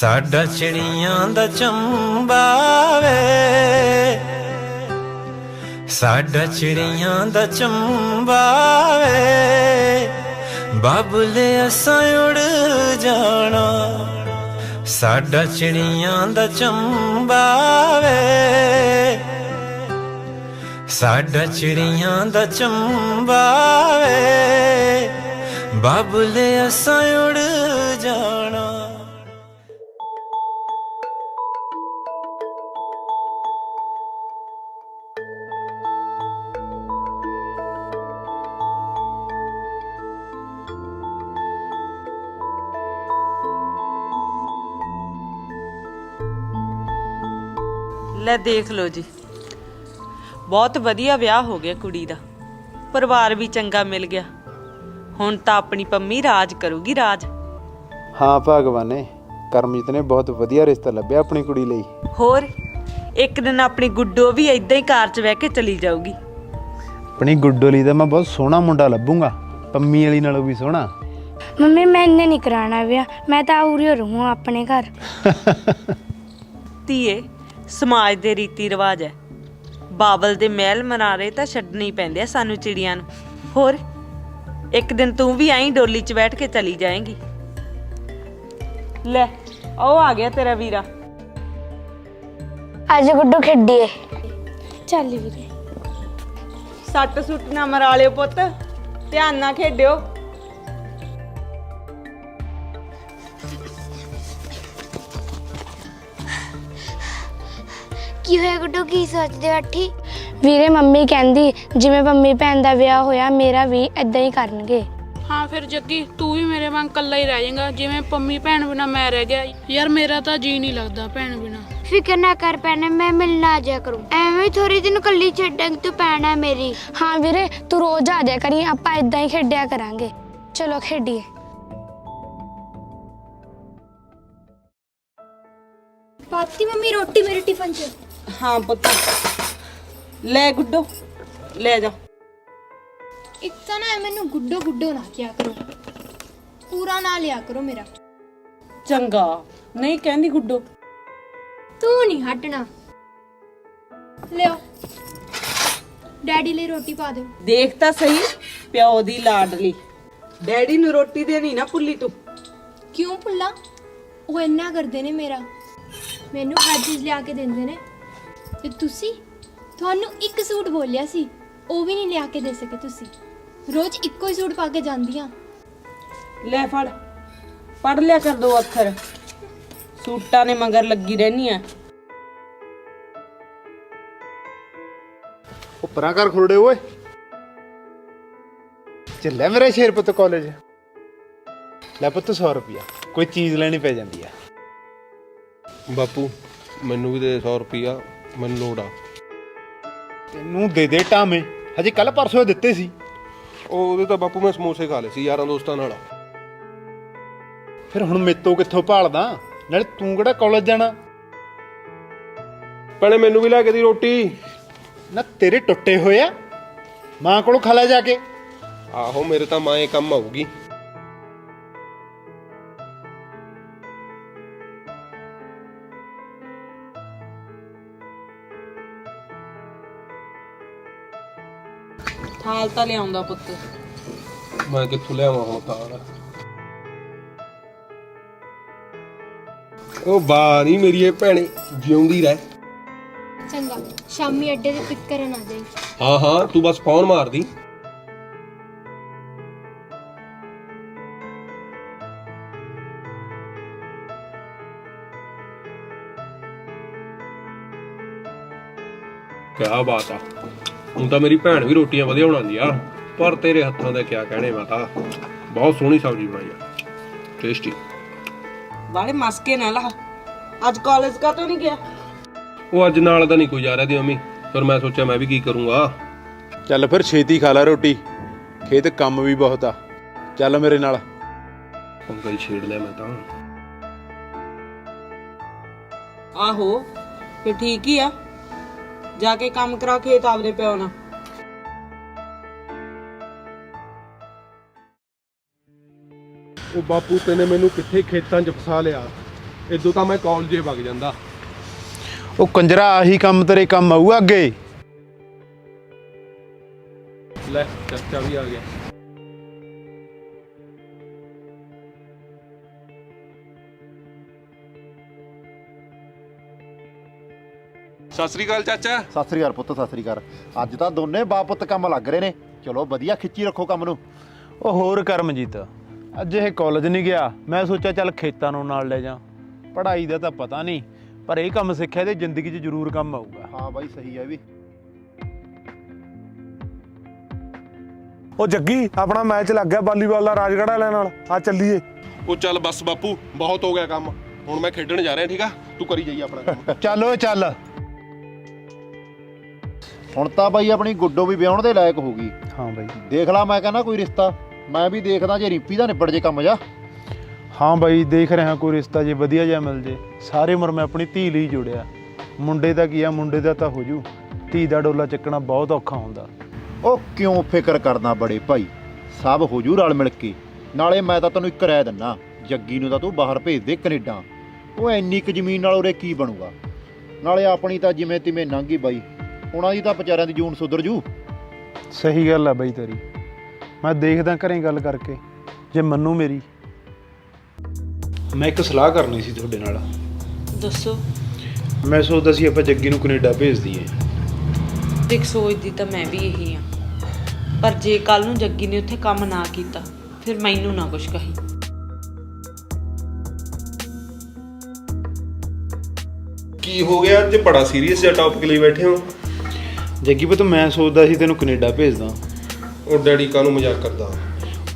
ਸਾਡਾ ਚਿੜੀਆਂ ਦਾ ਚੰਬਾ ਵੇ। ਸਾਡਾ ਚਿੜੀਆਂ ਦਾ ਚੰਬਾ ਵੇ। ਬਾਬਲੇ ਅਸਾਂ ਉੜ ਜਾਣਾ। ਸਾਡਾ ਚਿੜੀਆਂ ਦਾ ਚੰਬਾ ਵੇ। ਸਾਡਾ ਚਿੜੀਆਂ ਦਾ ਚੰਬਾ ਵੇ। ਬਾਬਲੇ ਅਸਾਂ ਉੜ ਲੈ ਦੇਖ ਲਓ ਜੀ। ਬਹੁਤ ਵਧੀਆ ਵਿਆਹ ਹੋ ਗਿਆ ਕੁੜੀ ਦਾ। ਪਰਿਵਾਰ ਵੀ ਚੰਗਾ ਮਿਲ ਗਿਆ। ਹੁਣ ਤਾਂ ਆਪਣੀ ਪੰਮੀ ਰਾਜ ਕਰੂਗੀ ਰਾਜ। ਹਾਂ ਭਗਵਾਨੇ ਕਰਮਜੀਤ ਨੇ ਬਹੁਤ ਵਧੀਆ ਰਿਸ਼ਤਾ ਲੱਭਿਆ ਆਪਣੀ ਕੁੜੀ ਲਈ। ਹੋਰ ਇੱਕ ਦਿਨ ਆਪਣੀ ਗੁੱਡੋ ਵੀ ਇਦਾਂ ਹੀ ਕਾਰ 'ਚ ਬਹਿ ਕੇ ਚਲੀ ਜਾਊਗੀ। ਆਪਣੀ ਗੁੱਡੋ ਲਈ ਤਾਂ ਮੈਂ ਬਹੁਤ ਸੋਹਣਾ ਮੁੰਡਾ ਲੱਭੂੰਗਾ। ਪੰਮੀ ਵਾਲੀ ਨਾਲੋਂ ਵੀ ਸੋਹਣਾ। ਮੰਮੀ ਮੈਂ ਇੰਨੇ ਨਹੀਂ ਕਰਾਣਾ ਵਿਆਹ। ਮੈਂ ਤਾਂ ਉਰੇ ਰਹੂੰ ਆਪਣੇ ਘਰ। ਧੀਏ ਸਮਾਜ ਦੇ ਰੀਤੀ ਰਿਵਾਜ ਹੈ। ਬਾਬਲ ਦੇ ਮਹਿਲ ਮਨਾਰੇ ਤਾਂ ਛੱਡਣੀ ਪੈਂਦੇ ਆ ਸਾਨੂੰ ਚਿੜੀਆਂ ਨੂੰ। ਹੋਰ ਇੱਕ ਦਿਨ ਤੂੰ ਵੀ ਐਂ ਡੋਲੀ 'ਚ ਬੈਠ ਕੇ ਚਲੀ ਜਾਏਂਗੀ। ਲੈ ਉਹ ਆ ਗਿਆ ਤੇਰਾ ਵੀਰਾ। ਅੱਜ ਗੁੱਡੂ ਖੇਡੀਏ ਚੱਲ ਵੀਰੇ। ਸੱਟ ਸੁੱਟ ਨਾ ਮਰਾ ਲਿਓ ਪੁੱਤ ਧਿਆਨ ਨਾਲ ਖੇਡਿਓ। ਕੀ ਹੋਇਆ ਗੁੱਡੂ? ਕੀ ਸੋਚਦੇ ਅੱਠੀ ਵੀਰੇ ਮੰਮੀ ਕਹਿੰਦੀ ਜਿਵੇਂ ਮੰਮੀ ਭੈਣ ਦਾ ਵਿਆਹ ਹੋਇਆ ਮੇਰਾ ਵੀ ਇਦਾਂ ਹੀ ਕਰਨਗੇ। ਹਾਂ ਫਿਰ ਜੱਗੀ ਤੂੰ ਵੀ ਮੇਰੇ ਵਾਂਗ ਇਕੱਲਾ ਹੀ ਰਹਿ ਜਾਏਗਾ। ਜਿਵੇਂ ਪੰਮੀ ਭੈਣ ਬਿਨਾ ਮੈਂ ਰਹਿ ਗਿਆ। ਯਾਰ ਮੇਰਾ ਤਾਂ ਜੀ ਨਹੀਂ ਲੱਗਦਾ ਭੈਣ ਬਿਨਾ। ਫਿਕਰ ਨਾ ਕਰ ਪੈਣੇ ਮੈਂ ਮਿਲਣਾ ਆ ਜਾ ਕਰੂੰ। ਐਵੇਂ ਥੋੜੀ ਦਿਨ ਕੱਲੀ ਛੱਡਾਂਗੇ ਤੂੰ ਹੈ ਮੇਰੀ। ਹਾਂ ਵੀਰੇ ਤੂੰ ਰੋਜ਼ ਆ ਜਾ ਕਰੀ ਆਪਾਂ ਇਦਾਂ ਹੀ ਖੇਡਿਆ ਕਰਾਂਗੇ। ਚਲੋ ਖੇਡੀਏ। ਪਾਤੀ ਮੰਮੀ ਰੋਟੀ ਮੇਰੇ ਟਿਫਨ 'ਚ। ਹਾਂ ਪੁੱਤ। ਲੈ ਗੁੱਡੋ। ਲੈ ਜਾ। ਇੱਕ ਤਾਂ ਨਾ ਮੈਨੂੰ ਗੁੱਡੋ ਗੁੱਡੋ ਨਾ ਕਿਆ ਕਰੋ। ਪੂਰਾ ਨਾਂ ਲਿਆ ਕਰੋ ਮੇਰਾ। ਚੰਗਾ। ਨਹੀਂ ਕਹਿੰਦੀ ਗੁੱਡੋ। ਤੂੰ ਨਹੀਂ ਹਟਣਾ। ਲਿਓ ਡੈਡੀ ਲਈ ਰੋਟੀ ਪਾ ਦਿਓ। ਦੇਖ ਤਾਂ ਸਹੀ ਪਿਓ ਦੀ ਲਾਡਲੀ। ਡੈਡੀ ਨੂੰ ਰੋਟੀ ਦੇਣੀ ਨਾ ਭੁੱਲੀ ਤੂੰ। ਕਿਉਂ ਭੁੱਲਾ? ਉਹ ਇੰਨਾ ਕਰਦੇ ਨੇ ਮੇਰਾ। ਮੈਨੂੰ ਹਰ ਚੀਜ਼ ਲਿਆ ਕੇ ਦਿੰਦੇ ਨੇ। ਤੇ ਤੁਸੀਂ? ਤੁਹਾਨੂੰ ਇੱਕ ਸੂਟ ਬੋਲਿਆ ਸੀ। ਉਹ ਵੀ ਨਹੀਂ ਲਿਆ ਕੇ ਦੇ ਸਕੇ ਤੁਸੀਂ। ਰੋਜ਼ ਇੱਕੋ ਹੀ ਸੂਟ ਪਾ ਕੇ ਜਾਂਦੀਆਂ। ਲੈ ਫੜ। ਪੜ ਲਿਆ ਕਰ ਦੋ ਅੱਖਰ। ਸੂਟਾਂ ਨੇ ਮਗਰ ਲੱਗੀ ਰਹਿਨੀ ਆ। ਉਹ ਪਰਾਂ ਕਰ ਖੁਰੜੇ ਓਏ। ਚੱਲਿਆ ਮੇਰਾ ਸ਼ੇਰ ਪੁੱਤ ਕਾਲਜ ਲੈ ਪੁੱਤ 100 ਰੁਪਿਆ ਕੋਈ ਚੀਜ਼ ਲੈਣੀ ਪੈ ਜਾਂਦੀ ਆ। ਬਾਪੂ ਮੈਨੂੰ ਵੀ ਦੇ 100 ਰੁਪਿਆ ਮੈਨੂੰ ਲੋੜ ਆ। ਤੈਨੂੰ ਦੇ ਦੇ ਟਾਵੇਂ ਹਜੇ ਕੱਲ ਪਰਸੋਂ ਦਿੱਤੇ ਸੀ। ਉਹ ਉਹਦੇ ਤਾਂ ਬਾਪੂ ਮੈਂ ਸਮੋਸੇ ਖਾ ਲਏ ਸੀ ਯਾਰਾਂ ਦੋਸਤਾਂ ਨਾਲ। ਫਿਰ ਹੁਣ ਮੇਤੋਂ ਕਿੱਥੋਂ ਭਾਲਦਾ? ਨਾਲੇ ਤੂੰ ਕਿਹੜਾ ਕਾਲਜ ਜਾਣਾ? ਭੈਣੇ ਮੈਨੂੰ ਵੀ ਲੈ ਕੇ ਦੀ ਰੋਟੀ। ਨਾ ਤੇਰੇ ਟੁੱਟੇ ਹੋਏ ਆ। ਮਾਂ ਕੋਲੋਂ ਖਾ ਲੈ ਜਾ ਕੇ। ਆਹੋ ਮੇਰੇ ਤਾਂ ਮਾਂ ਇਹ ਕੰਮ ਆਊਗੀ। ਥਾਲ ਤਾਂ ਲਿਆਉਂਦਾ ਪੁੱਤ। ਮੈਂ ਕਿੱਥੋਂ ਲਿਆਵਾਂ ਹੁਣ ਤਾਂ? ਉਹ ਬਾ ਨਹੀਂ ਮੇਰੀ ਇਹ ਭੈਣੇ ਜਿਉਂਦੀ ਰਹਿ। ਚੰਗਾ ਸ਼ਾਮੀ ਅੱਡੇ ਤੇ ਪਿਕ ਕਰਨ ਆ ਜਾਈ। ਹਾਂ ਹਾਂ ਤੂੰ ਬਸ ਫੋਨ ਮਾਰਦੀ। ਕਿਆ ਬਾਤ ਆ। ਹੁਣ ਤਾਂ ਮੇਰੀ ਭੈਣ ਵੀ ਰੋਟੀਆਂ ਵਧੀਆ ਬਣਾਉਂਦੀ ਆ। ਪਰ ਤੇਰੇ ਹੱਥਾਂ ਦਾ ਕਿਆ ਕਹਿਣੇ ਮਾਤਾ। ਬਹੁਤ ਸੋਹਣੀ ਸਬਜ਼ੀ ਬਣਾਈ ਆ। ਟੇਸਟੀ ਬਾਲੇ ਮਸਕੇ ਨਾ ਲਾ। ਅੱਜ ਕਾਲਜ ਕਾ ਤੋਂ ਨਹੀਂ ਗਿਆ? ਉਹ ਅੱਜ ਨਾਲ ਤਾਂ ਨਹੀਂ ਕੋਈ ਜਾ ਰਿਹਾ ਦੀ ਮੰਮੀ। ਫਿਰ ਮੈਂ ਸੋਚਿਆ ਮੈਂ ਵੀ ਕੀ ਕਰੂੰਗਾ। ਚੱਲ ਫਿਰ ਛੇਤੀ ਖਾ ਲੈ ਰੋਟੀ। ਖੇਤ ਕੰਮ ਵੀ ਬਹੁਤ ਆ। ਚੱਲ ਮੇਰੇ ਨਾਲ। ਪੰਗਾ ਹੀ ਛੇੜ ਲਿਆ ਮੈਂ ਤਾਂ। ਆਹੋ ਫਿਰ ਠੀਕ ਹੀ ਆ। ਜਾ ਕੇ ਕੰਮ ਕਰਾ ਖੇਤ ਆਪਦੇ ਪਿਓ ਨਾਲ। ਉਹ ਬਾਪੂ ਤੈਨੇ ਮੈਨੂੰ ਕਿੱਥੇ ਖੇਤਾਂ 'ਚ ਫਸਾ ਲਿਆ? ਇਦੋਂ ਤਾਂ ਮੈਂ ਕਾਲਜੇ ਵਗ ਜਾਂਦਾ। ਉਹ ਕੰਜਰਾ ਆਹੀ ਕੰਮ ਤੇਰੇ ਕੰਮ ਆਊ ਅੱਗੇ? ਲੈ ਚਾਚਾ ਵੀ ਆ ਗਿਆ। ਸਤਿ ਸ੍ਰੀ ਅਕਾਲ ਚਾਚਾ। ਸਤਿ ਸ੍ਰੀ ਅਕਾਲ ਪੁੱਤ ਸਤਿ ਸ੍ਰੀ ਅਕਾਲ। ਅੱਜ ਤਾਂ ਦੋਨੇ ਬਾਪ ਪੁੱਤ ਕੰਮ ਲੱਗ ਰਹੇ ਨੇ। ਚਲੋ ਵਧੀਆ ਖਿੱਚੀ ਰੱਖੋ ਕੰਮ ਨੂੰ। ਉਹ ਹੋਰ ਕਰਮਜੀਤ ਅੱਜ ਇਹ ਕਾਲਜ ਨਹੀਂ ਗਿਆ। ਮੈਂ ਸੋਚਿਆ ਚੱਲ ਖੇਤਾਂ ਨੂੰ ਨਾਲ ਲੈ ਜਾ। ਪੜ੍ਹਾਈ ਦਾ ਤਾਂ ਪਤਾ ਨਹੀਂ ਪਰ ਇਹ ਕੰਮ ਸਿੱਖਿਆ ਤੇ ਜ਼ਿੰਦਗੀ 'ਚ ਜ਼ਰੂਰ ਕੰਮ ਆਊਗਾ। ਹਾਂ ਬਾਈ ਸਹੀ ਹੈ ਵੀ। ਉਹ ਜੱਗੀ ਆਪਣਾ ਮੈਚ ਲੱਗ ਗਿਆ ਵਾਲੀਬਾਲ ਦਾ ਰਾਜਗੜ੍ਹ ਵਾਲਿਆਂ ਨਾਲ। ਆ ਚੱਲੀਏ। ਉਹ ਚੱਲ ਬੱਸ ਬਾਪੂ ਬਹੁਤ ਹੋ ਗਿਆ ਕੰਮ। ਹੁਣ ਮੈਂ ਖੇਡਣ ਜਾ ਰਿਹਾ ਠੀਕ ਆ? ਤੂੰ ਕਰੀ ਜਾਈ ਆਪਣਾ ਕੰਮ। ਚੱਲ ਓਏ ਚੱਲ। ਹੁਣ ਤਾਂ ਬਾਈ ਆਪਣੀ ਗੁੱਡੋ ਵੀ ਵਿਆਹਣ ਦੇ ਲਾਇਕ ਹੋ ਗਈ। ਹਾਂ ਬਾਈ। ਦੇਖ ਲਾ ਮੈਂ ਕਹਿੰਦਾ ਕੋਈ ਰਿਸ਼ਤਾ ਮੈਂ ਵੀ ਦੇਖਦਾ ਜੇ ਰਿੰਪੀ ਦਾ ਨਿਬੜ ਜੇ ਕੰਮ ਜਾ। ਹਾਂ ਬਾਈ ਦੇਖ ਰਿਹਾ ਕੋਈ ਰਿਸ਼ਤਾ ਜੇ ਵਧੀਆ ਜਿਹਾ ਮਿਲ ਜੇ ਸਾਰੇ ਉਮਰ ਮੈਂ ਆਪਣੀ ਧੀ ਲਈ ਜੁੜਿਆ। ਮੁੰਡੇ ਦਾ ਕੀ ਆ ਮੁੰਡੇ ਦਾ ਤਾਂ ਹੋ ਜੂ। ਧੀ ਦਾ ਡੋਲਾ ਚੱਕਣਾ ਬਹੁਤ ਔਖਾ ਹੁੰਦਾ। ਉਹ ਕਿਉਂ ਫਿਕਰ ਕਰਦਾ ਬੜੇ ਭਾਈ? ਸਭ ਹੋ ਜੂ ਰਲ ਮਿਲ ਕੇ। ਨਾਲੇ ਮੈਂ ਤਾਂ ਤੈਨੂੰ ਇੱਕ ਰਾਇ ਦਿੰਨਾ ਜੱਗੀ ਨੂੰ ਤਾਂ ਤੂੰ ਬਾਹਰ ਭੇਜ ਦੇ ਕੈਨੇਡਾ। ਉਹ ਐਨੀ ਕੁ ਜ਼ਮੀਨ ਨਾਲ ਉਰੇ ਕੀ ਬਣੂਗਾ? ਨਾਲੇ ਆਪਣੀ ਤਾਂ ਜਿਵੇਂ ਤਿਵੇਂ ਲੰਘੀ ਬਾਈ। ਉਹਨਾਂ ਦੀ ਤਾਂ ਵਿਚਾਰਿਆਂ ਦੀ ਜੂਨ ਸੁਧਰ ਜੂ। ਸਹੀ ਗੱਲ ਆ ਬਾਈ ਤੇਰੀ। ਮੈਂ ਦੇਖਦਾ ਘਰੇ ਗੱਲ ਕਰਕੇ ਜੇ ਮੰਨੂ ਮੇਰੀ। ਮੈਂ ਇੱਕ ਸਲਾਹ ਕਰਨੀ ਸੀ ਤੁਹਾਡੇ ਨਾਲ। ਦੱਸੋ। ਮੈਂ ਸੋਚਦਾ ਸੀ ਆਪਾਂ ਜੱਗੀ ਨੂੰ ਕੈਨੇਡਾ ਭੇਜ ਦਈਏ। ਦੇਖ ਸੋਚਦੀ ਤਾਂ ਮੈਂ ਵੀ ਇਹੀ ਆ। ਪਰ ਜੇ ਕੱਲ ਨੂੰ ਜੱਗੀ ਨੇ ਉੱਥੇ ਕੰਮ ਨਾ ਕੀਤਾ ਫਿਰ ਮੈਨੂੰ ਨਾ ਕੁਛ ਕਹੀ। ਕੀ ਹੋ ਗਿਆ? ਅੱਜ ਬੜਾ ਸੀਰੀਅਸ ਜਿਹਾ ਟੌਪਿਕ ਲਈ ਬੈਠੇ ਹੋ। ਜੱਗੀ ਪੁੱਤ ਮੈਂ ਸੋਚਦਾ ਸੀ ਤੈਨੂੰ ਕੈਨੇਡਾ ਭੇਜਦਾ। ਉਹ ਡੈਡੀ ਕਾਹਨੂੰ ਮਜ਼ਾਕ ਕਰਦਾ?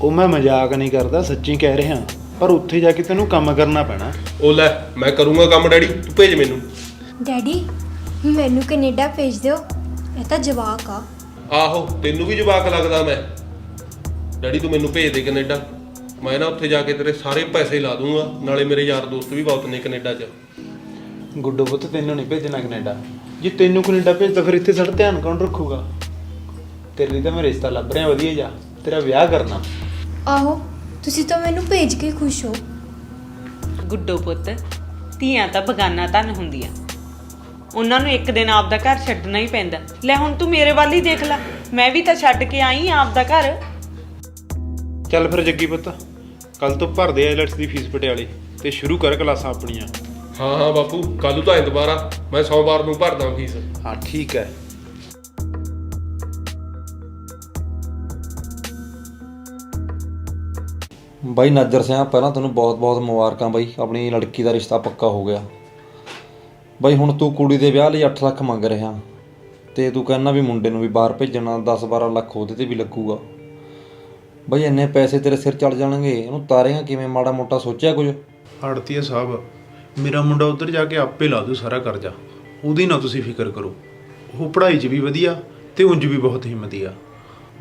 ਉਹ ਮੈਂ ਮਜ਼ਾਕ ਨਹੀਂ ਕਰਦਾ ਸੱਚੀ ਕਹਿ ਰਿਹਾ। ਪਰ ਉੱਥੇ ਜਾ ਕੇ ਤੈਨੂੰ ਕੰਮ ਕਰਨਾ ਪੈਣਾ। ਉਹ ਲੈ ਮੈਂ ਕਰੂੰਗਾ ਕੰਮ ਡੈਡੀ ਤੂੰ ਭੇਜ ਮੈਨੂੰ। ਡੈਡੀ ਮੈਨੂੰ ਕੈਨੇਡਾ ਭੇਜ ਦਿਓ। ਇਹ ਤਾਂ ਜਵਾਕ ਆ। ਆਹੋ ਤੈਨੂੰ ਵੀ ਜਵਾਕ ਲੱਗਦਾ ਮੈਂ। ਡੈਡੀ ਤੂੰ ਮੈਨੂੰ ਭੇਜ ਦੇ ਕੈਨੇਡਾ। ਮੈਂ ਨਾ ਉੱਥੇ ਜਾ ਕੇ ਤੇਰੇ ਸਾਰੇ ਪੈਸੇ ਲਾ ਦੂੰਗਾ। ਨਾਲੇ ਮੇਰੇ ਯਾਰ ਦੋਸਤ ਵੀ ਬਹੁਤ ਨੇ ਕੈਨੇਡਾ 'ਚ। ਗੁੱਡੋ ਪੁੱਤ ਤੈਨੂੰ ਨਹੀਂ ਭੇਜਣਾ ਕੈਨੇਡਾ। ਜੇ ਤੈਨੂੰ ਕੈਨੇਡਾ ਭੇਜਦਾ ਫਿਰ ਇੱਥੇ ਸਾਡਾ ਧਿਆਨ ਕੌਣ ਰੱਖੂਗਾ? ਤੇਰੇ ਲਈ ਤਾਂ ਮੈਂ ਰਿਸ਼ਤਾ ਲੱਭ ਰਿਹਾ ਵਧੀਆ ਜਾ ਤੇਰਾ ਵਿਆਹ ਕਰਨਾ। ਆਹੋ ਤੁਸੀਂ ਤਾਂ ਮੈਨੂੰ ਭੇਜ ਕੇ ਖੁਸ਼ ਹੋ। ਗੁੱਡੋ ਪੁੱਤ ਧੀਆਂ ਤਾਂ ਬਗਾਨਾ ਧਨ ਹੁੰਦੀਆਂ। ਉਹਨਾਂ ਨੂੰ ਇੱਕ ਦਿਨ ਆਪਦਾ ਘਰ ਛੱਡਣਾ ਹੀ ਪੈਂਦਾ। ਲੈ ਹੁਣ ਤੂੰ ਮੇਰੇ ਵੱਲ ਹੀ ਦੇਖ ਲੈ। ਮੈਂ ਵੀ ਤਾਂ ਛੱਡ ਕੇ ਆਈ ਆਂ ਆਪਦਾ ਘਰ। ਚੱਲ ਫਿਰ ਜੱਗੀ ਪੁੱਤ ਕੱਲ ਤੋਂ ਭਰਦੇ ਆਈਲੈਟਸ ਦੀ ਫੀਸ ਪਟਿਆਲੇ ਤੇ ਸ਼ੁਰੂ ਕਰ ਕਲਾਸਾਂ ਆਪਣੀਆਂ। ਹਾਂ ਹਾਂ ਬਾਪੂ ਕੱਲ ਤਾਂ ਐਤਵਾਰ ਆ ਮੈਂ ਸੋਮਵਾਰ ਨੂੰ ਭਰਦਾ ਫੀਸ। ਹਾਂ ਠੀਕ ਹੈ। ਬਾਈ ਨਾਜਰ ਸਿੰਘ ਪਹਿਲਾਂ ਤੈਨੂੰ ਬਹੁਤ-ਬਹੁਤ ਮੁਬਾਰਕਾਂ ਬਾਈ। ਆਪਣੀ ਲੜਕੀ ਦਾ ਰਿਸ਼ਤਾ ਪੱਕਾ ਹੋ ਗਿਆ। ਬਾਈ ਹੁਣ ਤੂੰ ਕੁੜੀ ਦੇ ਵਿਆਹ ਲਈ 8 ਲੱਖ ਮੰਗ ਰਿਹਾ। ਤੇ ਤੂੰ ਕਹਿੰਦਾ ਵੀ ਮੁੰਡੇ ਨੂੰ ਵੀ ਬਾਹਰ ਭੇਜਣਾ 10-12 ਲੱਖ ਉਹਦੇ ਤੇ ਵੀ ਲੱਗੂਗਾ। ਬਾਈ ਇੰਨੇ ਪੈਸੇ ਤੇਰੇ ਸਿਰ ਚੜ ਜਾਣਗੇ। ਇਹਨੂੰ ਤਾਰੇਗਾ ਕਿਵੇਂ? ਮਾੜਾ ਮੋਟਾ ਸੋਚਿਆ ਕੁਝ? ਆੜਤੀਆ ਸਾਹਿਬ ਮੇਰਾ ਮੁੰਡਾ ਉੱਧਰ ਜਾ ਕੇ ਆਪੇ ਲਾ ਦੂ ਸਾਰਾ ਕਰਜ਼ਾ। ਉਹਦੀ ਨਾ ਤੁਸੀਂ ਫਿਕਰ ਕਰੋ। ਉਹ ਪੜ੍ਹਾਈ 'ਚ ਵੀ ਵਧੀਆ ਤੇ ਉਂਝ ਵੀ ਬਹੁਤ ਹਿੰਮਤੀ ਆ।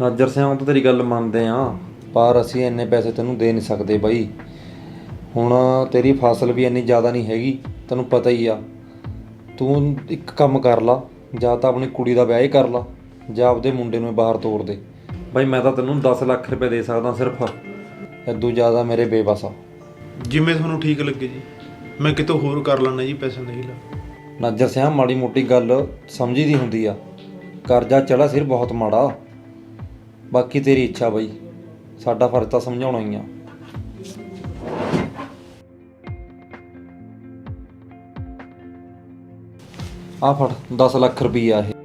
ਨਾਜਰ ਸਿੰਘ ਉਹ ਤਾਂ ਤੇਰੀ ਗੱਲ ਮੰਨਦੇ ਆ। ਪਰ ਅਸੀਂ ਇੰਨੇ ਪੈਸੇ ਤੈਨੂੰ ਦੇ ਨਹੀਂ ਸਕਦੇ ਬਾਈ। ਹੁਣ ਤੇਰੀ ਫਸਲ ਵੀ ਇੰਨੀ ਜ਼ਿਆਦਾ ਨਹੀਂ ਹੈਗੀ ਤੈਨੂੰ ਪਤਾ ਹੀ ਆ। ਤੂੰ ਇੱਕ ਕੰਮ ਕਰ ਲਾ ਜਾਂ ਤਾਂ ਆਪਣੀ ਕੁੜੀ ਦਾ ਵਿਆਹ ਹੀ ਕਰ ਲਾ ਜਾਂ ਆਪਦੇ ਮੁੰਡੇ ਨੂੰ ਹੀ ਬਾਹਰ ਤੋਰ ਦੇ। ਬਾਈ ਮੈਂ ਤਾਂ ਤੈਨੂੰ 10 ਲੱਖ ਰੁਪਏ ਦੇ ਸਕਦਾ ਸਿਰਫ। ਇਦੋਂ ਜ਼ਿਆਦਾ ਮੇਰੇ ਬੇਬਸ ਆ। ਜਿਵੇਂ ਤੁਹਾਨੂੰ ਠੀਕ ਲੱਗੇ ਜੀ। ਮੈਂ ਕਿਤੋਂ ਹੋਰ ਕਰ ਲੈਣਾ ਜੀ, ਪੈਸੇ ਨਹੀਂ ਲਾ ਨਾਜਰ ਸਿੰਘ ਮਾੜੀ ਮੋਟੀ ਗੱਲ ਸਮਝੀ ਦੀ ਹੁੰਦੀ ਆ। ਕਰਜ਼ਾ ਚੜਾ ਸਿਰ ਬਹੁਤ ਮਾੜਾ। ਬਾਕੀ ਤੇਰੀ ਇੱਛਾ ਬਈ, ਸਾਡਾ ਫਰਜ਼ ਤਾਂ ਸਮਝਾਉਣਾ ਹੀ ਆ। ਆ ਫੜ 10 ਲੱਖ ਰੁਪਈਆ ਇਹ।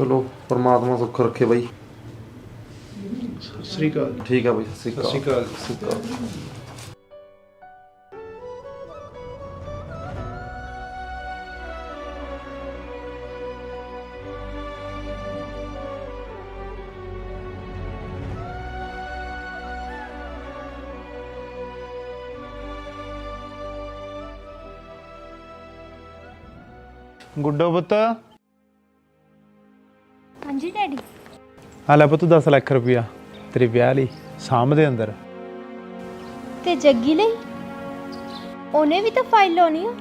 चलो परमात्मा सुख रखे भाई श्रीकाल ठीक है भाई श्रीकाल श्रीकाल श्रीकाल गुड्डो पुत्र ਆ ਲੈ ਪੁੱਤ 10 ਲੱਖ ਰੁਪਇਆ ਤੇਰੇ ਵਿਆਹ ਲਈ ਸਾਂਭ ਦੇ ਅੰਦਰ। ਤੇ ਜੱਗੀ ਲਈ? ਉਹਨੇ ਵੀ ਤਾਂ ਫਾਈਲ ਲਾਉਣੀ ਆ।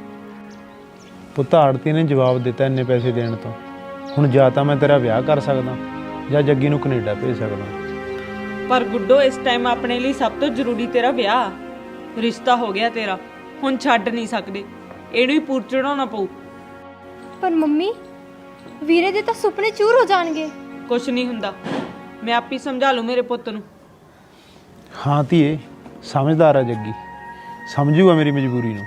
ਪੁੱਤ ਆੜਤੀ ਨੇ ਜਵਾਬ ਦਿੱਤਾ ਇੰਨੇ ਪੈਸੇ ਦੇਣ ਤੋਂ। ਹੁਣ ਜਾਂ ਤਾਂ ਮੈਂ ਤੇਰਾ ਵਿਆਹ ਕਰ ਸਕਦਾ ਜਾਂ ਜੱਗੀ ਨੂੰ ਕੈਨੇਡਾ ਭੇਜ ਸਕਦਾ। ਪਰ ਗੁੱਡੋ ਇਸ ਟਾਈਮ ਆਪਣੇ ਲਈ ਸਭ ਤੋਂ ਜ਼ਰੂਰੀ ਤੇਰਾ ਵਿਆਹ ਰਿਸ਼ਤਾ ਹੋ ਗਿਆ ਤੇਰਾ ਹੁਣ ਛੱਡ ਨਹੀਂ ਸਕਦੇ। ਇਹਨੂੰ ਹੀ ਪੂਰ ਚੜਾਉਣਾ ਪਊ। ਪਰ ਮੰਮੀ ਵੀਰੇ ਦੇ ਤਾਂ ਸੁਪਨੇ ਚੂਰ ਹੋ ਜਾਣਗੇ। ਕੁਛ ਨਹੀਂ ਹੁੰਦਾ। ਮੈਂ ਆਪੇ ਸਮਝਾ ਲੂ ਮੇਰੇ ਪੁੱਤ ਨੂੰ। ਹਾਂ ਧੀਏ ਸਮਝਦਾਰ ਆ ਜੱਗੀ। ਸਮਝੂਗਾ ਮੇਰੀ ਮਜਬੂਰੀ ਨੂੰ।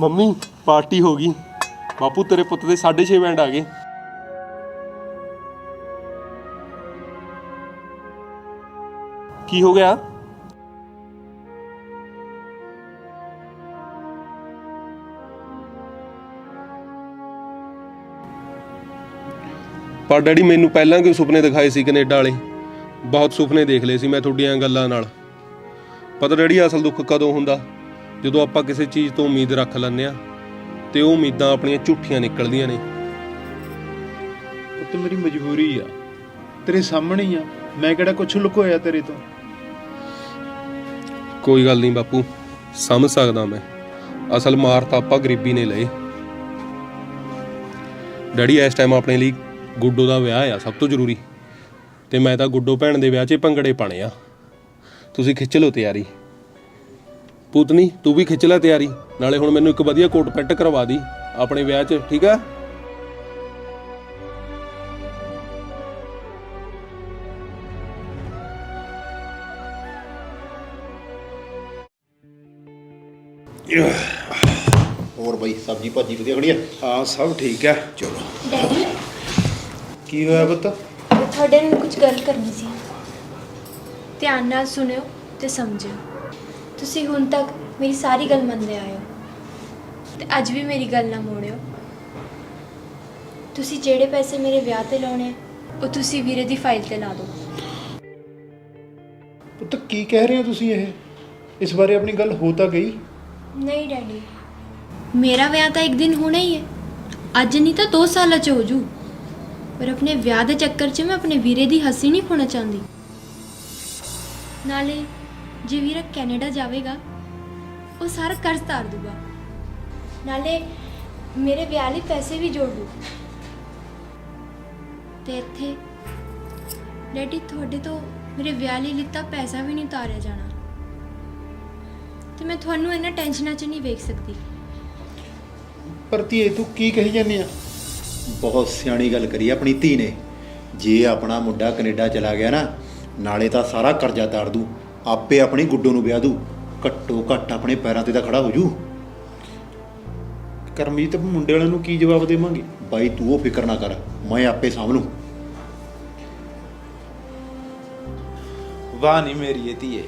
ਮੰਮੀ ਪਾਰਟੀ ਹੋ ਗਈ। ਬਾਪੂ ਤੇਰੇ ਪੁੱਤ ਦੇ 6.5 ਬੈਂਡ ਆ ਗਏ। ਕੀ ਹੋ ਗਿਆ? ਪਰ ਡੈਡੀ ਮੈਨੂੰ ਪਹਿਲਾਂ ਕਿਉਂ ਸੁਪਨੇ ਦਿਖਾਏ ਸੀ ਕੈਨੇਡਾ ਵਾਲੇ? ਬਹੁਤ ਸੁਪਨੇ ਦੇਖ ਲਏ ਸੀ ਮੈਂ ਤੁਹਾਡੀਆਂ ਗੱਲਾਂ ਨਾਲ। ਪਤਾ ਡੈਡੀ ਅਸਲ ਦੁੱਖ ਕਦੋਂ ਹੁੰਦਾ? ਜਦੋਂ ਆਪਾਂ ਕਿਸੇ ਚੀਜ਼ ਤੋਂ ਉਮੀਦ ਰੱਖ ਲੈਂਦੇ ਆ ਤੇ ਉਹ ਉਮੀਦਾਂ ਆਪਣੀਆਂ ਝੂਠੀਆਂ ਨਿਕਲਦੀਆਂ ਨੇ। ਪੁੱਤ ਮੇਰੀ ਮਜਬੂਰੀ ਆ। ਤੇਰੇ ਸਾਹਮਣੇ ਹੀ ਆ। ਮੈਂ ਕਿਹੜਾ ਕੁਝ ਲੁਕੋਇਆ ਤੇਰੇ ਤੋਂ? ਕੋਈ ਗੱਲ ਨਹੀਂ ਬਾਪੂ, ਸਮਝ ਸਕਦਾ ਮੈਂ। ਅਸਲ ਮਾਰ ਤਾਂ ਆਪਾਂ ਗਰੀਬੀ ਨੇ ਲਏ। ਡੈਡੀ, ਇਸ ਟਾਈਮ ਆਪਣੇ ਲਈ ਗੁੱਡੋ ਦਾ ਵਿਆਹ ਆ, ਸਭ ਤੋਂ ਜ਼ਰੂਰੀ। ਤੇ ਮੈਂ ਤਾਂ ਗੁੱਡੋ ਭੈਣ ਦੇ ਵਿਆਹ 'ਚ ਭੰਗੜੇ ਪਾਣੇ ਆ। ਤੁਸੀਂ ਖਿੱਚ ਲਓ ਤਿਆਰੀ। ਪੁੱਤਨੀ, ਤੂੰ ਵੀ ਖਿੱਚ ਲੈ ਤਿਆਰੀ। ਨਾਲੇ ਹੁਣ ਮੈਨੂੰ ਇੱਕ ਵਧੀਆ ਕੋਟ ਪੈਂਟ ਕਰਵਾ ਦੀ, ਆਪਣੇ ਵਿਆਹ 'ਚ, ਠੀਕ ਆ? ਹੋਰ ਬਾਈ ਸਬਜੀ ਭਾਜੀ ਵਧੀਆ ਖੜੀ ਆ? ਹਾਂ ਸਭ ਠੀਕ ਹੈ ਚਲੋ। ਡੈਡੀ? ਕੀ ਹੋਇਆ ਪੁੱਤ? ਮੈਂ ਤੁਹਾਡੇ ਨਾਲ ਕੁਝ ਗੱਲ ਕਰਨੀ ਸੀ। ਧਿਆਨ ਨਾਲ ਸੁਣਿਓ ਤੇ ਸਮਝਿਓ। ਤੁਸੀਂ ਹੁਣ ਤੱਕ ਮੇਰੀ ਸਾਰੀ ਗੱਲ ਮੰਨਦੇ ਆਏ ਹੋ। ਤੇ ਅੱਜ ਵੀ ਮੇਰੀ ਗੱਲ ਨਾ ਮੋੜਿਓ। ਤੁਸੀਂ ਜਿਹੜੇ ਪੈਸੇ ਮੇਰੇ ਵਿਆਹ ਤੇ ਲਾਉਣੇ ਆ, ਉਹ ਤੁਸੀਂ ਵੀਰੇ ਦੀ ਫਾਈਲ ਤੇ ਲਾ ਦਿਓ। ਪੁੱਤ ਕੀ ਕਹਿ ਰਹੇ ਹੋ ਤੁਸੀਂ ਇਹ? ਇਸ ਬਾਰੇ ਆਪਣੀ ਗੱਲ ਹੋ ਤਾਂ ਗਈ। ਨਹੀਂ, ਡੈਡੀ। ਮੇਰਾ ਵਿਆਹ ਤਾਂ ਇੱਕ ਦਿਨ ਹੋਣਾ ਹੀ ਹੈ। ਅੱਜ ਨਹੀਂ ਤਾਂ 2 ਸਾਲਾਂ ਚ ਹੋ ਜੂ ਪਰ ਆਪਣੇ ਵਿਆਹ ਦੇ ਚੱਕਰ 'ਚ ਮੈਂ ਆਪਣੇ ਵੀਰੇ ਦੀ ਹੱਸੀ ਨਹੀਂ ਖੋਣਾ ਚਾਹੁੰਦੀ। ਨਾਲੇ ਜੇ ਵੀਰਾ ਕੈਨੇਡਾ ਜਾਵੇਗਾ, ਉਹ ਸਾਰਾ ਕਰਜ਼ ਤਾਰ ਦੂਗਾ। ਨਾਲੇ ਮੇਰੇ ਵਿਆਹ ਲਈ ਪੈਸੇ ਵੀ ਜੋੜ ਦੂ। ਤੇ ਇੱਥੇ ਡੈਡੀ ਤੁਹਾਡੇ ਤੋਂ ਮੇਰੇ ਵਿਆਹ ਲਈ ਲਿੱਤਾ ਪੈਸਾ ਵੀ ਨਹੀਂ ਉਤਾਰਿਆ ਜਾਣਾ। ਤੇ ਮੈਂ ਤੁਹਾਨੂੰ ਇਹਨਾਂ ਟੈਨਸ਼ਨਾਂ 'ਚ ਨਹੀਂ ਵੇਖ ਸਕਦੀ। ਪਰ ਧੀਏ ਤੂੰ ਕੀ ਕਹੀ ਜਾਂਦੀ ਆ? ਬਹੁਤ ਸਿਆਣੀ ਗੱਲ ਕਰੀ ਆਪਣੀ ਧੀ ਨੇ। ਜੇ ਆਪਣਾ ਮੁੰਡਾ ਕੈਨੇਡਾ ਚਲਾ ਗਿਆ ਨਾ ਨਾਲੇ ਤਾਂ ਸਾਰਾ ਕਰਜ਼ਾ ਤਾਰ ਦੂ। ਆਪੇ ਆਪਣੀ ਗੁੱਡੋ ਨੂੰ ਵਿਆਹ ਦੂ। ਘੱਟੋ ਘੱਟ ਆਪਣੇ ਪੈਰਾਂ ਤੇ ਤਾਂ ਖੜਾ ਹੋ ਜੂ। ਕਰਮਜੀਤ ਮੁੰਡੇ ਵਾਲਿਆਂ ਨੂੰ ਕੀ ਜਵਾਬ ਦੇਵਾਂਗੇ? ਬਾਈ ਤੂੰ ਉਹ ਫਿਕਰ ਨਾ ਕਰ। ਮੈਂ ਆਪੇ ਸਾਂਭ ਲੂੰ ਵਾਹ ਨਹੀਂ ਮੇਰੀ ਇਹ ਧੀਏ।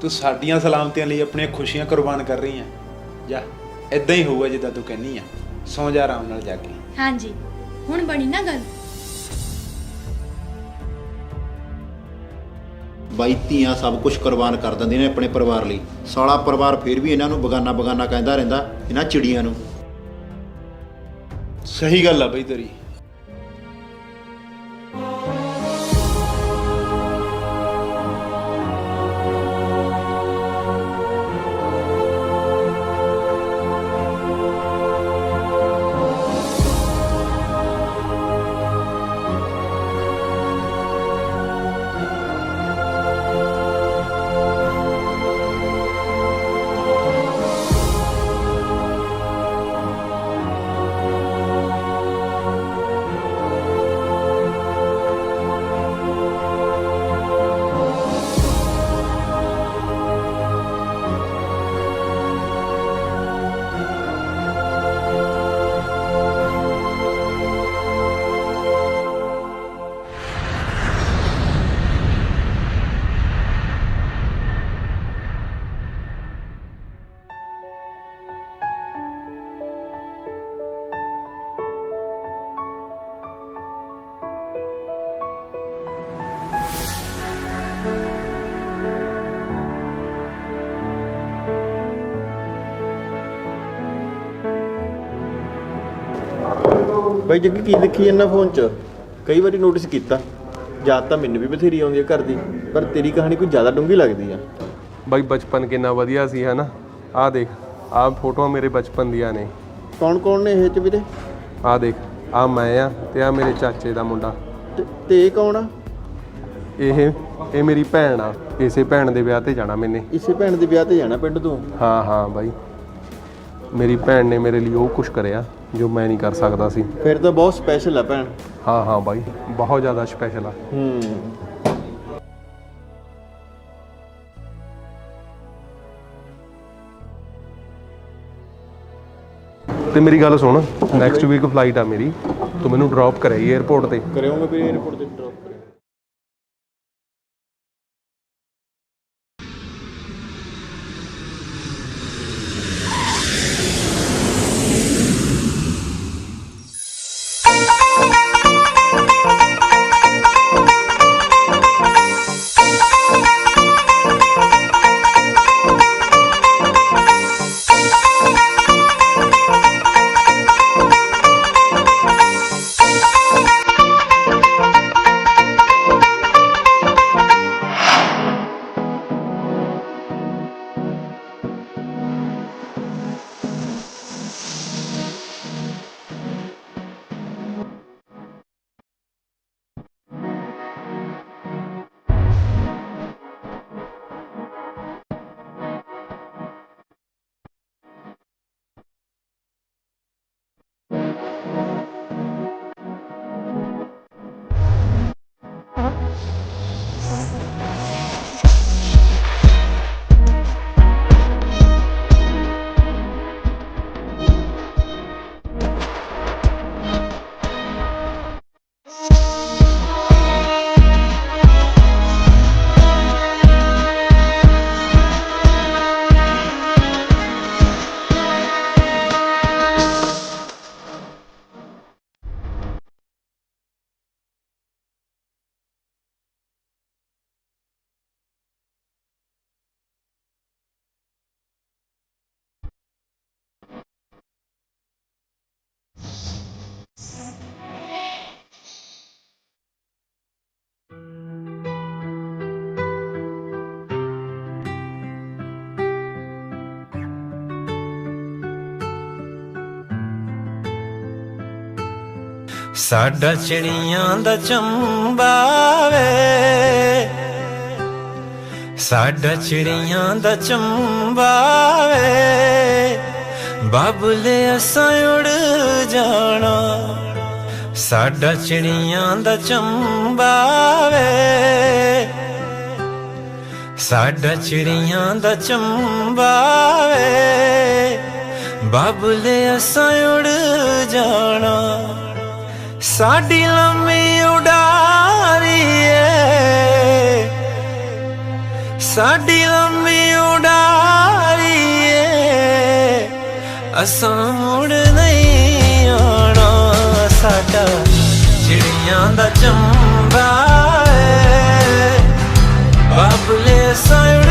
ਤੂੰ ਸਾਡੀਆਂ ਸਲਾਮਤੀਆਂ ਲਈ ਆਪਣੀਆਂ ਖੁਸ਼ੀਆਂ ਕੁਰਬਾਨ ਕਰ ਰਹੀ ਆ। ਜਾ ਇਦਾਂ ਹੀ ਹੋਊਗਾ ਜਿੱਦਾਂ ਤੂੰ ਕਹਿੰਨੀ ਆ। ਸੌਂ ਜਾ ਆਰਾਮ ਨਾਲ ਜਾ ਕੇ। ਹਾਂਜੀ ਹੁਣ ਬਣੀ ਨਾ ਗੱਲ। ਬਾਈ ਧੀਆਂ ਸਭ ਕੁਝ ਕੁਰਬਾਨ ਕਰ ਦਿੰਦੇ ਨੇ ਆਪਣੇ ਪਰਿਵਾਰ ਲਈ। ਸਾਲਾ ਪਰਿਵਾਰ ਫਿਰ ਵੀ ਇਹਨਾਂ ਨੂੰ ਬਗਾਨਾ ਬਗਾਨਾ ਕਹਿੰਦਾ ਰਹਿੰਦਾ ਇਹਨਾਂ ਚਿੜੀਆਂ ਨੂੰ। ਸਹੀ ਗੱਲ ਆ ਬਈ ਤੇਰੀ। ਬਾਈ ਜੱਗੀ ਕੀ ਦੇਖੀ ਜਾਂਦਾ ਫੋਨ 'ਚ? ਕਈ ਵਾਰੀ ਨੋਟਿਸ ਕੀਤਾ। ਯਾਦ ਤਾਂ ਮੈਨੂੰ ਵੀ ਬਥੇਰੀ ਆਉਂਦੀ ਹੈ ਘਰ ਦੀ ਪਰ ਤੇਰੀ ਕਹਾਣੀ ਕੋਈ ਜ਼ਿਆਦਾ ਡੂੰਘੀ ਲੱਗਦੀ ਆ। ਬਾਈ ਬਚਪਨ ਕਿੰਨਾ ਵਧੀਆ ਸੀ ਹਨਾ? ਆਹ ਦੇਖ ਆਹ ਫੋਟੋਆਂ ਮੇਰੇ ਬਚਪਨ ਦੀਆਂ ਨੇ। ਕੌਣ ਕੌਣ ਨੇ ਇਹ 'ਚ ਵੀਰੇ? ਆਹ ਦੇਖ ਆਹ ਮੈਂ ਆ ਤੇ ਆ ਮੇਰੇ ਚਾਚੇ ਦਾ ਮੁੰਡਾ। ਤੇ- ਤੇ ਇਹ ਕੌਣ ਆ? ਇਹ ਇਹ ਮੇਰੀ ਭੈਣ ਆ। ਇਸੇ ਭੈਣ ਦੇ ਵਿਆਹ ਤੇ ਜਾਣਾ ਮੈਨੇ। ਇਸੇ ਭੈਣ ਦੇ ਵਿਆਹ ਤੇ ਜਾਣਾ ਪਿੰਡ ਤੋਂ? ਹਾਂ ਹਾਂ ਬਾਈ। ਮੇਰੀ ਭੈਣ ਨੇ ਮੇਰੇ ਲਈ ਉਹ ਕੁਝ ਕਰਿਆ ਜੋ ਮੈਂ ਨਹੀਂ ਕਰ ਸਕਦਾ ਸੀ। ਫਿਰ ਤਾਂ ਬਹੁਤ ਸਪੈਸ਼ਲ ਆ ਭੈਣ। ਹਾਂ ਹਾਂ ਬਾਈ ਬਹੁਤ ਜ਼ਿਆਦਾ ਸਪੈਸ਼ਲ ਆ। ਹੂੰ। ਤੇ ਮੇਰੀ ਗੱਲ ਸੁਣ ਨੈਕਸਟ ਵੀਕ ਫਲਾਈਟ ਆ ਮੇਰੀ ਤੂੰ ਮੈਨੂੰ ਡ੍ਰੌਪ ਕਰਾਈ 에어ਪੋਰਟ ਤੇ। ਕਰਿਓਗੇ ਵੀ 에어ਪੋਰਟ ਤੇ। ਸਾਡਾ ਚਿੜੀਆਂ ਦਾ ਚੰਬਾ ਵੇ। ਸਾਡਾ ਚਿੜੀਆਂ ਦਾ ਚੰਬਾ ਵੇ। ਬਾਬਲੇ ਅਸਾਂ ਉੜ ਜਾਣਾ। ਸਾਡਾ ਚਿੜੀਆਂ ਦਾ ਚੰਬਾ ਵੇ। ਸਾਡਾ ਚਿੜੀਆਂ ਦਾ ਚੰਬਾ ਵੇ। ਬਾਬਲੇ ਅਸਾਂ ਉੜ ਜਾਣਾ। ਸਾਡੀ ਲੰਮੀ ਉਡਾਰੀ ਏ। ਸਾਡੀ ਲੰਮੀ ਉਡਾਰੀ ਏ। ਅਸਾਂ ਮੁੜ ਨਹੀਂ ਆਣਾ ਸਾਡਾ ਚਿੜੀਆਂ ਦਾ ਚੰਬਾ ਏ। ਬਾਬਲੇ ਸਾਈਡ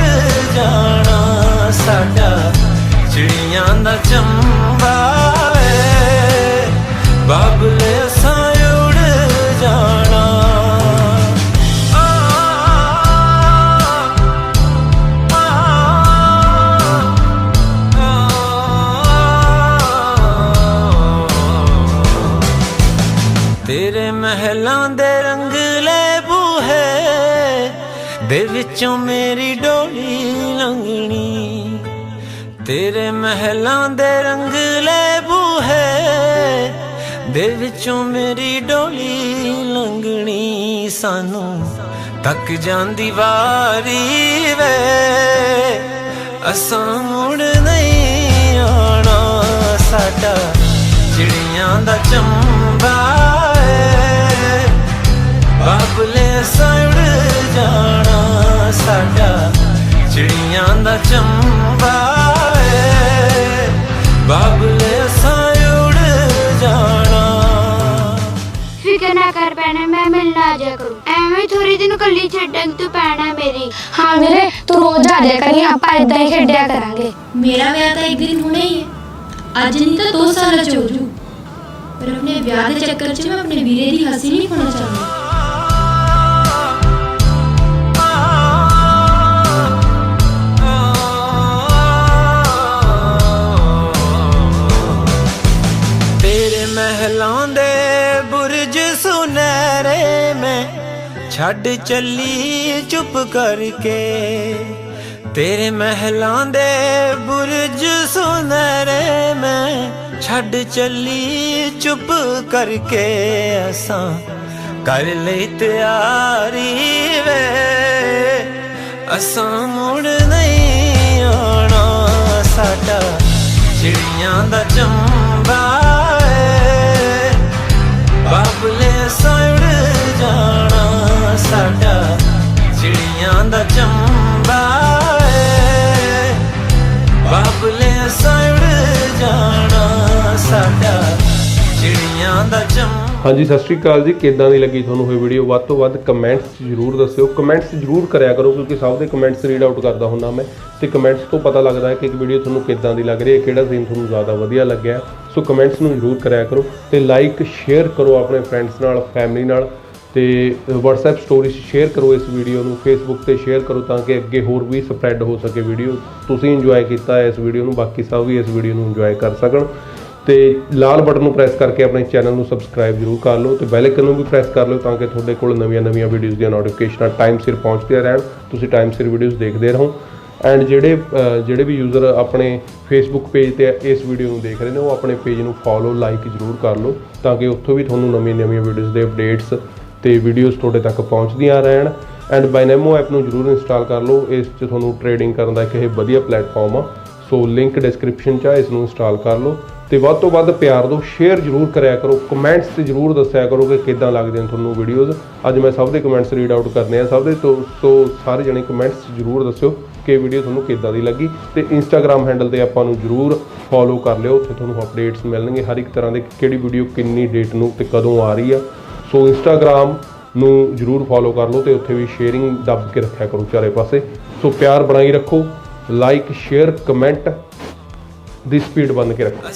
ਜਾਣਾ। ਸਾਡਾ ਚਿੜੀਆਂ ਦਾ ਚੰਬਾ ਏ। ਬਾਬਲੇ ਦੇ ਵਿੱਚੋਂ ਮੇਰੀ ਡੋਲੀ ਲੰਘਣੀ। ਤੇਰੇ ਮਹਿਲਾਂ ਦੇ ਰੰਗਲੇ ਬੂਹੇ ਦੇ ਵਿੱਚੋਂ ਮੇਰੀ ਡੋਲੀ ਲੰਘਣੀ ਸਾਨੂੰ ਤੱਕ ਜਾਂਦੀ ਵਾਰੀ ਵੇ। ਅਸਾਂ ਮੁੜ ਨਹੀਂ ਆਣਾ ਸਾਡਾ ਚਿੜੀਆਂ ਦਾ ਚੰਬਾ ਏ। ਬਾਬਲੇ ਸਾਈਡ ਜਾਣਾ ਸਾਡਾ ਚਿੜੀਆਂ ਦਾ ਚੰਬਾ ਏ। ਬਾਬਲੇ ਸਾਈਡ ਜਾਣਾ। ਫਿਕਰ ਨਾ ਕਰ ਪੈਣਾ ਮੈਂ ਮਿਲਣਾ ਜਾ ਕਰੂੰ। ਐਵੇਂ ਥੋੜੀ ਦਿਨ ਕੱਲੀ ਛੱਡਣ ਤੂੰ ਪੈਣਾ ਮੇਰੀ। ਹਾਂ ਵੀਰੇ ਤੂੰ ਰੋਜ਼ ਆ ਜਾ ਕਰੀ ਆਪਾਂ ਇਦਾਂ ਹੀ ਖੇਡਿਆ ਕਰਾਂਗੇ। ਮੇਰਾ ਵਿਆਹ ਤਾਂ ਇੱਕ ਦਿਨ ਹੋਣਾ ਹੀ ਹੈ। ਅੱਜ ਨਹੀਂ ਤਾਂ 2 ਸਾਲਾਂ ਚ ਹੋ ਜੂ। ਪਰ ਆਪਣੇ ਵਿਆਹ ਦੇ ਚੱਕਰ 'ਚ ਮੈਂ ਆਪਣੇ ਵੀਰੇ ਦੀ ਹੱਸੀ ਨਹੀਂ ਖੋਣਾ ਚਾਹੁੰਦੀ। ਮਹਿਲਾਂ ਦੇ ਬੁਰਜ ਸੁਨਹਿਰੇ ਮੈਂ ਛੱਡ ਚੱਲੀ ਚੁੱਪ ਕਰਕੇ। ਤੇਰੇ ਮਹਿਲਾਂ ਦੇ ਬੁਰਜ ਸੁਨਹਿਰੇ ਮੈਂ ਛੱਡ ਚੱਲੀ ਚੁੱਪ ਕਰਕੇ। ਅਸਾਂ ਕਰ ਲਈ ਤਿਆਰੀ ਵੇ। ਅਸਾਂ ਮੁੜ ਨਹੀਂ ਆਉਣਾ ਸਾਡਾ, ਚਿੜੀਆਂ ਦਾ ਚੰਬਾ ਬਾਬਲੇ ਸਾਈਡ ਜਾਣਾ ਸਾਡਾ ਚਿੜੀਆਂ ਦਾ ਚੰਬਾ ਏ। ਬਾਬਲੇ ਸਾਈਡ ਜਾਣਾ ਸਾਡਾ ਚਿੜੀਆਂ ਦਾ ਚੰਬਾ ਹਾਂਜੀ, ਸਤਿ ਸ਼੍ਰੀ ਅਕਾਲ ਜੀ। ਕਿੱਦਾਂ ਦੀ ਲੱਗੀ ਤੁਹਾਨੂੰ ਇਹ ਵੀਡੀਓ ਵੱਧ ਤੋਂ ਵੱਧ ਕਮੈਂਟਸ ਜ਼ਰੂਰ ਦੱਸਿਓ। ਕਮੈਂਟਸ ਜ਼ਰੂਰ ਕਰਿਆ ਕਰੋ, ਕਿਉਂਕਿ ਸਭ ਦੇ ਕਮੈਂਟਸ ਰੀਡ ਆਊਟ ਕਰਦਾ ਹੁੰਦਾ ਮੈਂ। ਤੇ ਕਮੈਂਟਸ ਤੋਂ ਪਤਾ ਲੱਗਦਾ ਹੈ ਕਿ ਇੱਕ ਵੀਡੀਓ ਤੁਹਾਨੂੰ ਕਿੱਦਾਂ ਦੀ ਲੱਗ ਰਹੀ ਹੈ ਕਿਹੜਾ ਸੀਨ ਤੁਹਾਨੂੰ ਜ਼ਿਆਦਾ ਵਧੀਆ ਲੱਗਿਆ ਸੋ ਕਮੈਂਟਸ ਨੂੰ ਜ਼ਰੂਰ ਕਰਿਆ ਕਰੋ ਤੇ ਲਾਈਕ ਸ਼ੇਅਰ ਕਰੋ ਆਪਣੇ ਫਰੈਂਡਸ ਨਾਲ ਫੈਮਿਲੀ ਨਾਲ। ਤੇ WhatsApp ਸਟੋਰੀ ਸ਼ੇਅਰ ਕਰੋ ਇਸ ਵੀਡੀਓ ਨੂੰ, Facebook ਤੇ ਸ਼ੇਅਰ ਕਰੋ ਤਾਂ ਕਿ ਅੱਗੇ ਹੋਰ ਵੀ ਸਪਰੈਡ ਹੋ ਸਕੇ ਵੀਡੀਓ ਤੁਸੀਂ ਇੰਜੋਏ ਕੀਤਾ ਇਸ ਵੀਡੀਓ ਨੂੰ, ਬਾਕੀ ਸਭ ਵੀ ਇਸ ਵੀਡੀਓ ਨੂੰ ਇੰਜੋਏ ਕਰ ਸਕਣ। ਤੇ ਲਾਲ ਬਟਨ ਨੂੰ ਪ੍ਰੈਸ ਕਰਕੇ ਆਪਣੇ ਚੈਨਲ ਨੂੰ ਸਬਸਕ੍ਰਾਈਬ ਜ਼ਰੂਰ ਕਰ ਲਓ ਤੇ ਬੈਲ ਆਈਕਨ ਨੂੰ ਵੀ ਪ੍ਰੈਸ ਕਰ ਲਓ ਤਾਂ ਕਿ ਤੁਹਾਡੇ ਕੋਲ ਨਵੀਆਂ-ਨਵੀਆਂ ਵੀਡੀਓਜ਼ ਦੀਆਂ ਨੋਟੀਫਿਕੇਸ਼ਨਾਂ ਟਾਈਮ ਸਿਰ ਪਹੁੰਚਦੀਆਂ ਰਹਿਣ, ਤੁਸੀਂ ਟਾਈਮ ਸਿਰ ਵੀਡੀਓਜ਼ ਦੇਖਦੇ ਰਹੋ। ਐਂਡ ਜਿਹੜੇ ਜਿਹੜੇ ਵੀ ਯੂਜ਼ਰ ਆਪਣੇ ਫੇਸਬੁੱਕ ਪੇਜ ਤੇ ਇਸ ਵੀਡੀਓ ਨੂੰ ਦੇਖ ਰਹੇ ਨੇ, ਉਹ ਆਪਣੇ ਪੇਜ ਨੂੰ ਫੋਲੋ ਲਾਈਕ ਜ਼ਰੂਰ ਕਰ ਲਓ ਤਾਂ ਕਿ ਉੱਥੋਂ ਵੀ ਤੁਹਾਨੂੰ ਨਵੀਆਂ-ਨਵੀਆਂ ਵੀਡੀਓਜ਼ ਦੇ ਅਪਡੇਟਸ ਤੇ ਵੀਡੀਓਜ਼ ਤੁਹਾਡੇ ਤੱਕ ਪਹੁੰਚਦੀਆਂ ਰਹਿਣ। ਐਂਡ ਬਾਈਨੈਮੋ ਐਪ ਨੂੰ ਜ਼ਰੂਰ ਇੰਸਟਾਲ ਕਰ ਲਓ। ਇਸ 'ਚ ਤੁਹਾਨੂੰ ਟ੍ਰੇਡਿੰਗ ਕਰਨ ਦਾ ਇੱਕ ਇਹ ਵਧੀਆ ਪਲੇਟਫਾਰਮ ਆ। ਸੋ ਲਿੰਕ ਡਿਸਕ੍ਰਿਪਸ਼ਨ 'ਚ ਆ, ਇਸ ਨੂੰ ਇੰਸਟਾਲ ਕਰ ਲਓ। ਤੇ ਵੱਧ ਤੋਂ ਵੱਧ ਪਿਆਰ ਦਿਓ ਸ਼ੇਅਰ ਜ਼ਰੂਰ ਕਰਿਆ ਕਰੋ ਕਮੈਂਟਸ ਤੇ ਜ਼ਰੂਰ ਦੱਸਿਆ ਕਰੋ ਕਿ ਕਿੱਦਾਂ ਲੱਗਦੇ ਨੇ ਤੁਹਾਨੂੰ ਵੀਡੀਓਜ਼ ਅੱਜ ਮੈਂ ਸਭ ਦੇ ਕਮੈਂਟਸ ਰੀਡ ਆਊਟ ਕਰਨੇ ਆ, ਸਭ ਦੇ ਤੋਂ ਤੋਂ ਸਾਰੇ ਜਣੇ ਕਮੈਂਟਸ ਜ਼ਰੂਰ ਦੱਸਿਓ ਕਿ ਵੀਡੀਓ ਤੁਹਾਨੂੰ ਕਿੱਦਾਂ ਦੀ ਲੱਗੀ। ਤੇ ਇੰਸਟਾਗ੍ਰam ਹੈਂਡਲ ਤੇ ਆਪਾਂ ਨੂੰ ਜ਼ਰੂਰ ਫੋਲੋ ਕਰ ਲਿਓ, ਉੱਥੇ ਤੁਹਾਨੂੰ ਅਪਡੇਟਸ ਮਿਲਣਗੇ। ਹਰ ਇੱਕ ਤਰ੍ਹਾਂ ਦੇ ਕਿਹੜੀ ਵੀਡੀਓ ਕਿੰਨੀ ਡੇਟ ਨੂੰ ਤੇ ਕਦੋਂ ਆ ਰਹੀ ਆ। ਸੋ ਇੰਸਟਾਗ੍ਰam ਨੂੰ ਜ਼ਰੂਰ ਫੋਲੋ ਕਰ ਲਓ ਤੇ ਉੱਥੇ ਵੀ ਸ਼ੇਅਰਿੰਗ ਦੱਬ ਕੇ ਰੱਖਿਆ ਕਰੋ ਚਾਰੇ ਪਾਸੇ। ਸੋ ਪਿਆਰ ਬਣਾਈ ਰੱਖੋ ਲਾਈਕ ਸ਼ੇਅਰ ਕਮੈਂਟ ਦੀ ਸਪੀਡ ਬੰਦ ਕੇ ਰੱਖੋ।